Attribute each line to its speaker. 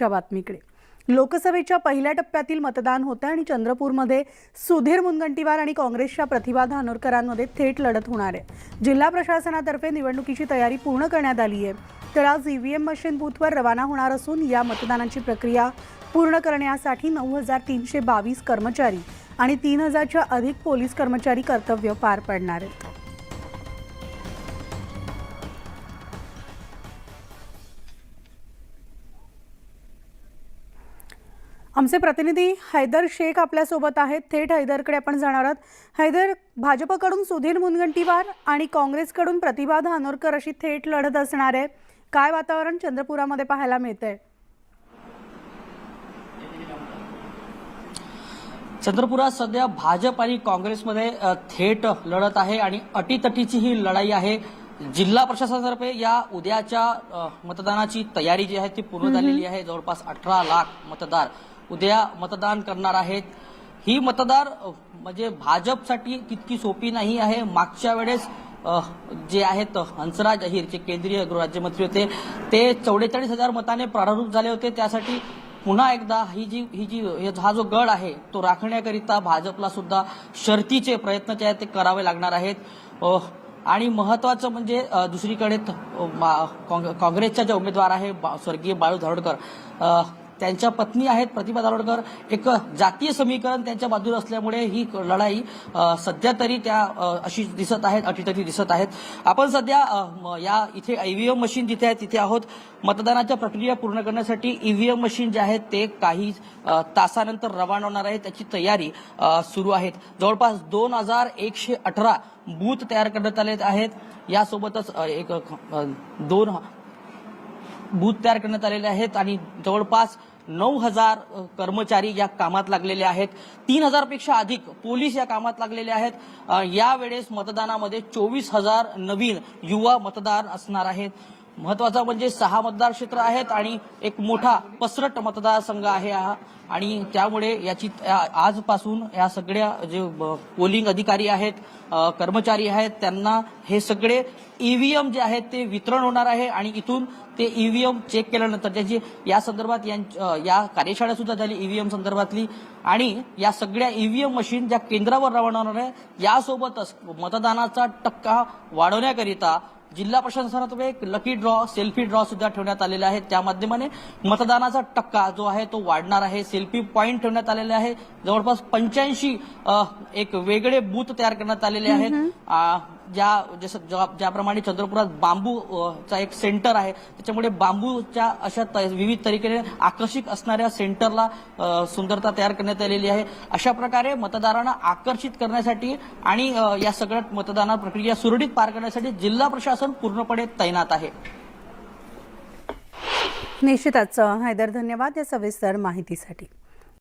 Speaker 1: बातमीकडे. लोकसभेच्या पहिल्या टप्प्यातील मतदान होतं आणि चंद्रपूरमध्ये सुधीर मुनगंटीवार आणि काँग्रेसच्या प्रतिभा धानोरकरांमध्ये थेट लढत होणार आहे. जिल्हा प्रशासनातर्फे निवडणुकीची तयारी पूर्ण करण्यात आली आहे तर आज ईव्हीएम मशीन बूथवर रवाना होणार असून या मतदानाची प्रक्रिया पूर्ण करण्यासाठी नऊ हजार तीनशे बावीस कर्मचारी आणि तीन हजारच्या अधिक पोलीस कर्मचारी कर्तव्य पार पाडणार आहेत आमचे प्रतिनिधी हैदर शेख आपल्यासोबत आहेत. थेट हैदरकडे आपण जाणार आहोत. हैदर भाजपकडून सुधीर मुनगंटीवार आणि काँग्रेसकडून प्रतिभा धानोरकर अशी थेट लढत असणार आहे. काय वातावरण चंद्रपुरामध्ये पाहायला मिळतंय?
Speaker 2: चंद्रपुरात सध्या भाजप आणि काँग्रेसमध्ये थेट लढत आहे आणि अटीतटीची ही लढाई आहे. जिल्हा प्रशासनातर्फे या उद्याच्या मतदानाची तयारी जी आहे ती पूर्ण झालेली आहे. जवळपास अठरा लाख मतदार उद्या मतदान करणार आहेत. ही मतदार म्हणजे भाजपसाठी तितकी सोपी नाही आहे. मागच्या वेळेस जे आहेत हंसराज अहिर जे केंद्रीय गृहराज्यमंत्री होते. ते चौवेचाळीस हजार मताने प्रारूप झाले होते. त्यासाठी पुन्हा एकदा ही जी ही जी हा जो गड आहे तो राखण्याकरिता भाजपला सुद्धा शर्तीचे प्रयत्न जे आहेत ते करावे लागणार आहेत. आणि महत्वाचं म्हणजे दुसरीकडे त- अ, मा- काँग- उमेदवार आहे बा- स्वर्गीय बाळू धारोडकर त्यांच्या पत्नी आहेत प्रतिभा दारोडकर. एक जातीय समीकरण त्यांच्या बाजूला असल्यामुळे ही लढाई सध्या तरी त्या अशी दिसत आहेत अटीतटी दिसत आहेत. आपण सध्या म- या इथे ईव्हीएम मशीन जिथे आहे तिथे आहोत. मतदानाच्या प्रक्रिया पूर्ण करण्यासाठी ईव्हीएम मशीन जे आहेत ते काही तासानंतर रवाना होणार आहे. त्याची तयारी सुरू आहेत. जवळपास दोन हजार एकशे अठरा बूथ तयार करण्यात आले आहेत. यासोबतच एक दोन बूथ तयार करण्यात आलेले आहेत आणि जवळपास नऊ हजार कर्मचारी या कामात लागलेले आहेत. तीन हजारपेक्षा अधिक पोलीस या कामात लागलेले आहेत. यावेळेस मतदानामध्ये चोवीस हजार नवीन युवा मतदार असणार आहेत. महत्वाचं म्हणजे सहा मतदार क्षेत्र आहेत आणि एक मोठा पसरट मतदारसंघ आहे हा. आणि त्यामुळे याची आजपासून या सगळ्या जे पोलिंग अधिकारी आहेत कर्मचारी आहेत त्यांना हे सगळे ईव्हीएम जे आहेत ते वितरण होणार आहे आणि इथून ते ईव्हीएम चेक केल्यानंतर त्याची या संदर्भात या कार्यशाळा सुद्धा झाली ईव्हीएम संदर्भातली. आणि या सगळ्या ईव्हीएम मशीन ज्या केंद्रावर रवाना होणार आहे यासोबतच मतदानाचा टक्का वाढवण्याकरिता जिल्हा प्रशासनातर्फे एक लकी ड्रॉ सेल्फी ड्रॉ सुद्धा ठेवण्यात आलेला आहे त्या माध्यमाने मतदानाचा टक्का जो आहे तो वाढणार आहे. सेल्फी पॉईंट ठेवण्यात आलेले आहे. जवळपास पंच्याऐंशी एक वेगळे बूथ तयार करण्यात आलेले आहेत. ज्या ज्याप्रमाणे चंद्रपुरात बांबू चा एक सेंटर आहे त्याच्यामुळे बांबूच्या अशा विविध तरीकेने आकर्षक असणाऱ्या सेंटरला सुंदरता तयार करण्यात आलेली आहे. अशा प्रकारे मतदारांना आकर्षित करण्यासाठी आणि या सगळ्या मतदाना प्रक्रिया सुरळीत पार करण्यासाठी जिल्हा प्रशासन पूर्णपणे तैनात आहे.
Speaker 1: निश्चितच हैदर धन्यवाद या सविस्तर माहितीसाठी.